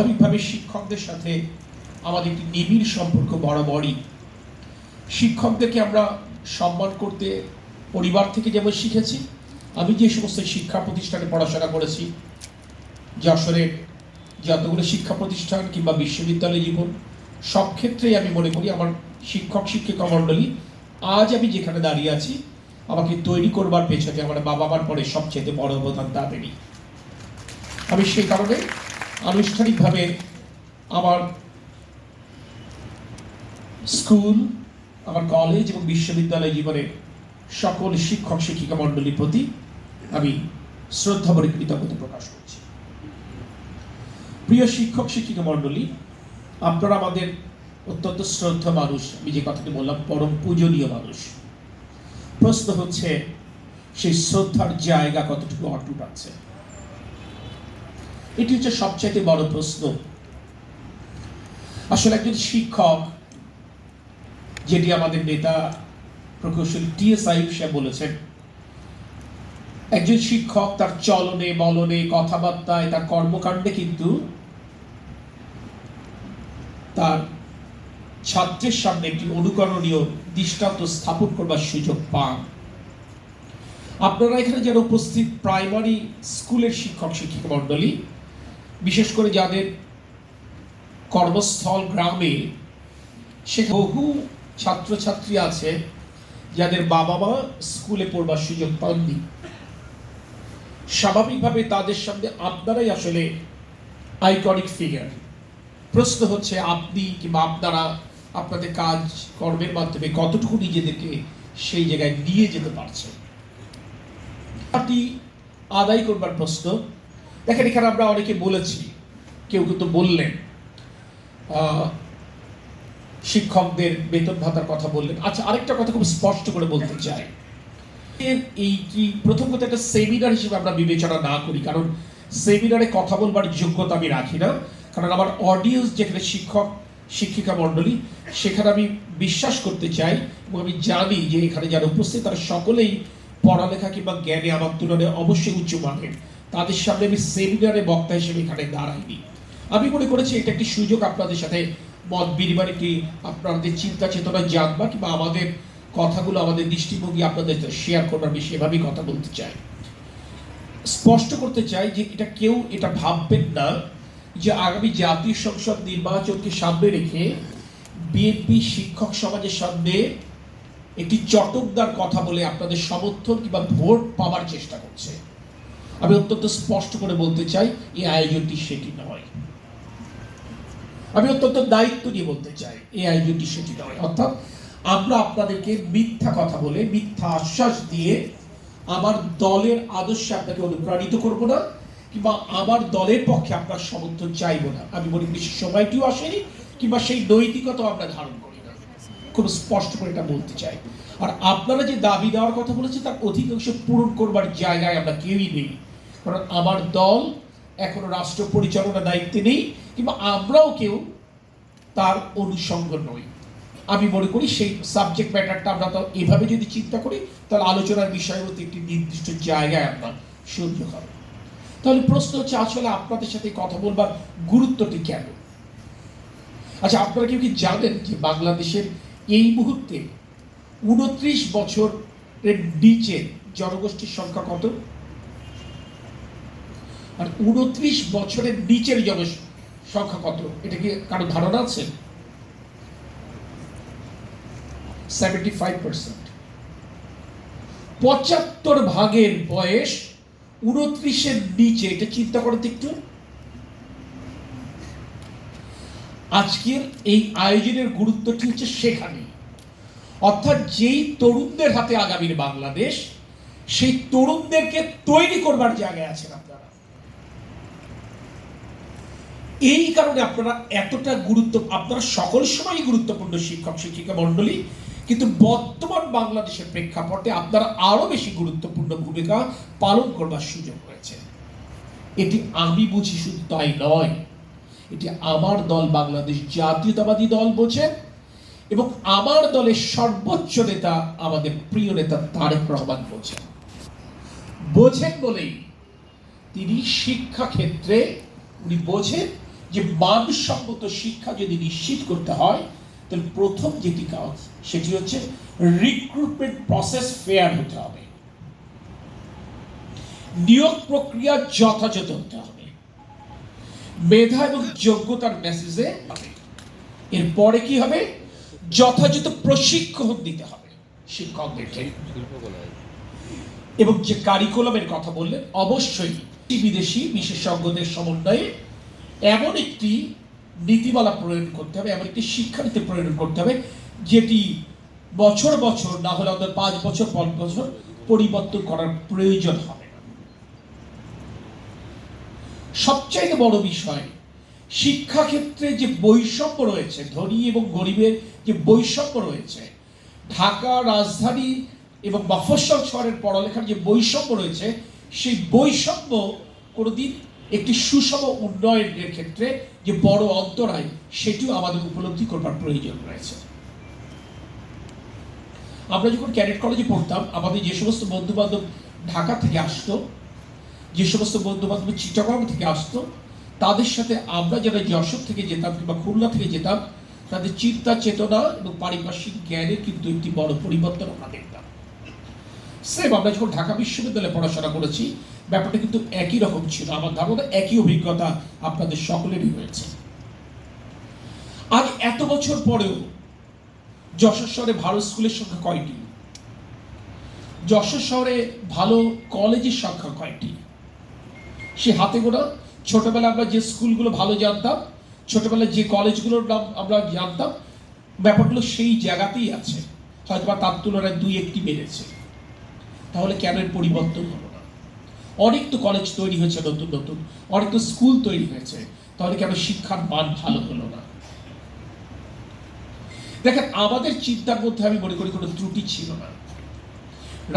স্বাভাবিকভাবে শিক্ষকদের সাথে আমাদের একটি নিবিড় সম্পর্ক বরাবরই। শিক্ষকদেরকে আমরা সম্মান করতে পরিবার থেকে যেমন শিখেছি, আমি যে সমস্ত শিক্ষা প্রতিষ্ঠানে পড়াশোনা করেছি যশোরের যতগুলো শিক্ষা প্রতিষ্ঠান কিংবা বিশ্ববিদ্যালয় জীবন, সব ক্ষেত্রেই আমি মনে করি আমার শিক্ষক, শিক্ষিকা মণ্ডলী আজ আমি যেখানে দাঁড়িয়ে আছি, আমাকে তৈরি করবার পেছনে আমার বাবা মার পরে সবচেয়ে বড় অবদান তাদেরই। আমি সেই কারণে আনুষ্ঠানিকভাবে আমার স্কুল, আমার কলেজ এবং বিশ্ববিদ্যালয় জীবনে সকল শিক্ষক, শিক্ষিকা মণ্ডলীর প্রতি আমি শ্রদ্ধা ভরে কৃতজ্ঞতা প্রকাশ করছি। প্রিয় শিক্ষক, শিক্ষিকা মণ্ডলী, আপনারা আমাদের অত্যন্ত শ্রদ্ধা মানুষ, আমি যে কথাটি বললাম, পরম পূজনীয় মানুষ। প্রশ্ন হচ্ছে, সেই শ্রদ্ধার জায়গা কতটুকু অটুট আছে? এটি হচ্ছে সবচাইতে বড় প্রশ্ন। আসলে একজন শিক্ষক, যেটি আমাদের নেতা প্রকৌশলী টি এস আইব বলেছেন, একজন শিক্ষক তার চলনে বলনে কথাবার্তায়, তার কর্মকাণ্ডে কিন্তু তার ছাত্রের সামনে একটি অনুকরণীয় দৃষ্টান্ত স্থাপন করবার সুযোগ পান। আপনারা এখানে যারা উপস্থিত প্রাইমারি স্কুলের শিক্ষক, শিক্ষিকা মণ্ডলী বিশেষ করে যাদের কর্মস্থল গ্রামে সে বহু ছাত্রছাত্রী আছে যাদের বাবা মা স্কুলে পড়বার সুযোগ পাননি। স্বাভাবিকভাবে তাদের সামনে আপনারাই আসলে আইকনিক ফিগার প্রশ্ন হচ্ছে, আপনি কিংবা আপনারা আপনাদের কাজ, কর্মের মাধ্যমে কতটুকু নিজেদেরকে সেই জায়গায় নিয়ে যেতে পারছেন? আদায় করবার প্রশ্ন। দেখেন, এখানে আমরা অনেকে বলেছি, কেউ কিন্তু বললেন শিক্ষকদের বেতন ভাতার কথা বললেন। আচ্ছা আরেকটা কথা খুব স্পষ্ট করে বলতে চাই। এই কি প্রথম কথা, একটা সেমিনার হিসেবে আমরা বিবেচনা না করি, কারণ সেমিনারে কথা বলবার যোগ্যতা আমি রাখি না। কারণ আমার অডিয়েন্স যেখানে শিক্ষক, শিক্ষিকা মণ্ডলী, সেখানে আমি বিশ্বাস করতে চাই এবং আমি জানি যে এখানে যারা উপস্থিত, তারা সকলেই পড়ালেখা কিংবা জ্ঞানে আমার তুলনায় অবশ্যই উচ্চ মানের। তাদের সামনে আমি সেমিনারে বক্তা হিসেবে এখানে দাঁড়াইনি। আমি মনে করেছি এটা একটি সুযোগ আপনাদের সাথে মত বিনিময়, একটি আপনাদের চিন্তা চেতনা জানবা কিংবা আমাদের কথাগুলো, আমাদের দৃষ্টিভঙ্গি আপনাদের শেয়ার করবার আমি সেভাবেই কথা বলতে চাই। স্পষ্ট করতে চাই যে এটা কেউ এটা ভাববেন না যে আগামী জাতীয় সংসদ নির্বাচনকে সামনে রেখে বিএনপি শিক্ষক সমাজের সামনে একটি চটকদার কথা বলে আপনাদের সমর্থন কিংবা ভোট পাওয়ার চেষ্টা করছে। আমি অত্যন্ত স্পষ্ট করে বলতে চাই, এই আয়োজনটি সেটি নয়। আমি অত্যন্ত দায়িত্ব নিয়ে বলতে চাই, এই আয়োজনটি সেটি নয়। অর্থাৎ আমরা আপনাদেরকে মিথ্যা কথা বলে, মিথ্যা আশ্বাস দিয়ে আমার দলের আদর্শে আপনাকে অনুপ্রাণিত করব না, কিংবা আমার দলের পক্ষে আপনার সমর্থন চাইব না। আমি মনে করি সময়টিও আসেনি, কিংবা সেই নৈতিকতাও আমরা ধারণ করি না। খুব স্পষ্ট করে এটা বলতে চাই। আর আপনারা যে দাবি দেওয়ার কথা বলেছেন, তার অধিকাংশ পূরণ করবার জায়গায় আমরা কেউই নেই। কারণ আমার দল এখনও রাষ্ট্র পরিচালনার দায়িত্বে নেই, কিংবা আমরাও কেউ তার অনুষঙ্গ নই। আমি মনে করি সেই সাবজেক্ট ম্যাটারটা আমরা তো এভাবে যদি চিন্তা করি, তাহলে আলোচনার বিষয়বস্তু একটি নির্দিষ্ট জায়গায় আমরা সহ্য হবে তাহলে প্রশ্ন হচ্ছে, আসলে আপনাদের সাথে কথা বলবার গুরুত্বটি কেন? আচ্ছা আপনারা কেউ কি জানেন যে বাংলাদেশের এই মুহূর্তে উনত্রিশ বছরের নিচে জনগোষ্ঠীর সংখ্যা কত? আর উনত্রিশ বছরের নিচের জনসংখ্যা কত এটা কি কারও ধারণা আছে? সেভেন্টি ফাইভ পার্সেন্ট পঁচাত্তর ভাগের বয়স উনত্রিশের নিচে। এটা চিন্তা করো একটু। আজকের এই আয়োজনের গুরুত্বটি হচ্ছে সেখানে। অর্থাৎ যেই তরুণদের হাতে আগামীর বাংলাদেশ, সেই তরুণদেরকে তৈরি করবার জায়গায় আছেন আপনারা। এই কারণে আপনারা এতটা গুরুত্ব, আপনারা সকল সময় গুরুত্বপূর্ণ শিক্ষক, শিক্ষিকা, মণ্ডলী, কিন্তু বর্তমান বাংলাদেশের প্রেক্ষাপটে আপনারা আরও বেশি গুরুত্বপূর্ণ ভূমিকা পালন করবার সুযোগ হয়েছে এটি আমি বুঝি শুধু তাই নয়, এটি আমার দল, বাংলাদেশ জাতীয়তাবাদী দল বোঝে এবং আমার দলের সর্বোচ্চ নেতা আমাদের প্রিয় নেতা তারেক রহমান বোঝেন বোঝেন বলেই তিনি শিক্ষা ক্ষেত্রে উনি বোঝেন যে মানসম্মত শিক্ষা যদি নিশ্চিত করতে হয়, তাহলে প্রথম যেটি কাজ সেটি হচ্ছে রিক্রুটমেন্ট প্রসেস ফেয়ার হতে হবে। নিয়োগ প্রক্রিয়া যথাযথ হতে হবে। মেধা এবং যোগ্যতার মেসেজে হবে। এরপরে কি হবে? যথাযথ প্রশিক্ষণ দিতে হবে শিক্ষকদেরকে। এবং যে কারিকুলামের কথা বললেন, অবশ্যই বিদেশি বিশেষজ্ঞদের সমন্বয়ে এমন একটি নীতিমালা প্রয়োগ করতে হবে, এমন একটি শিক্ষানীতি প্রয়োগ করতে হবে, যেটি বছর বছর না হলে আমাদের পাঁচ বছর পাঁচ বছর পরিবর্তন করার প্রয়োজন হবে। সবচাইতে বড় বিষয়, শিক্ষাক্ষেত্রে যে বৈষম্য রয়েছে, ধনী এবং গরিবের যে বৈষম্য রয়েছে, ঢাকা, রাজধানী এবং মফস্বল শহরের পড়ালেখার যে বৈষম্য রয়েছে, সেই বৈষম্য কোনোদিন একটি সুষম উন্নয়নের ক্ষেত্রে যে বড় অন্তরায় সেটিও আমাদের উপলব্ধি করবার প্রয়োজন রয়েছে। আমরা যখন ক্যাডেট কলেজে পড়তাম, আমাদের যে সমস্ত বন্ধু বান্ধব ঢাকা থেকে আসতো, যে সমস্ত বন্ধু বান্ধব চিটাগং থেকে আসতো, তাদের সাথে আমরা যারা যশোর থেকে যেতাম কিংবা খুলনা থেকে যেতাম, তাদের চিন্তা, চেতনা এবং পারিপার্শ্বিক জ্ঞানে কিন্তু একটি বড় পরিবর্তন আমরা দেখতাম। সেম আমরা যখন ঢাকা বিশ্ববিদ্যালয়ে পড়াশোনা করেছি ব্যাপারটা কিন্তু একই রকম ছিল। আমার ধারণা একই অভিজ্ঞতা আপনাদের সকলেরই হয়েছে। আজ এত বছর পরেও যশোর শহরে ভালো স্কুলের সংখ্যা কয়টি? যশোর শহরে ভালো কলেজের সংখ্যা কয়টি? সে হাতে গোনা ছোটবেলায় আমরা যে স্কুলগুলো ভালো জানতাম, ছোটবেলায় যে কলেজগুলোর নাম আমরা জানতাম, ব্যাপারগুলো সেই জায়গাতেই আছে। হয়তো বা তার তুলনায় দুই একটি বেড়েছে। তাহলে কেন পরিবর্তন হলো? অনেক তো কলেজ তৈরি হয়েছে নতুন নতুন। অনেক তো স্কুল তৈরি হয়েছে। তাহলে কেন শিক্ষার মান ভালো হলো না। দেখেন, আমাদের চিন্তার মধ্যে আমি মনে করি কোনো ত্রুটি ছিল না।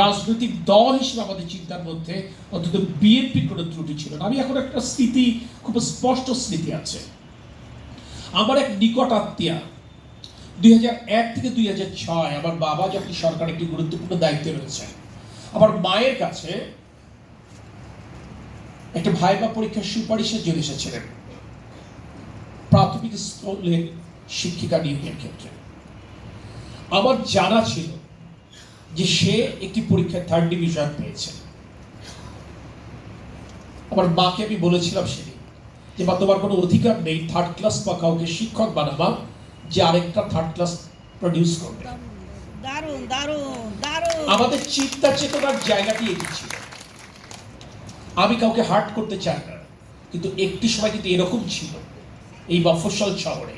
রাজনৈতিক দল হিসেবে আমাদের চিন্তার মধ্যে অন্তত বিএনপির কোনো ত্রুটি ছিল না। আমি এখন একটা স্মৃতি, খুব স্পষ্ট স্মৃতি আছে। আমার এক নিকট আত্মীয়া, দুই হাজার এক থেকে দুই হাজার ছয়, আমার বাবা যখন সরকার একটি গুরুত্বপূর্ণ দায়িত্বে রয়েছে, আমার মায়ের কাছে একটা ভাইবা পরীক্ষার সুপারিশের জন্য এসেছিলেন। প্রাথমিক স্কুলের শিক্ষিকা নিয়োগের ক্ষেত্রে। আমার জানা ছিল যে সে একটি পরীক্ষায় থার্ড ডিভিশন পেয়েছে। আমার মাকে আমি বলেছিলাম সেদিন যে বা তোমার কোনো অধিকার নেই থার্ড ক্লাস বা কাউকে শিক্ষক বানাবা যে আরেকটা থার্ড ক্লাস প্রডিউস করবে। আমাদের চিন্তা চেতনার জায়গাটি এটি ছিল। আমি কাউকে হার্ট করতে চাই না। কিন্তু একটি সময় কিন্তু এরকম ছিল, এই বফসল শহরে।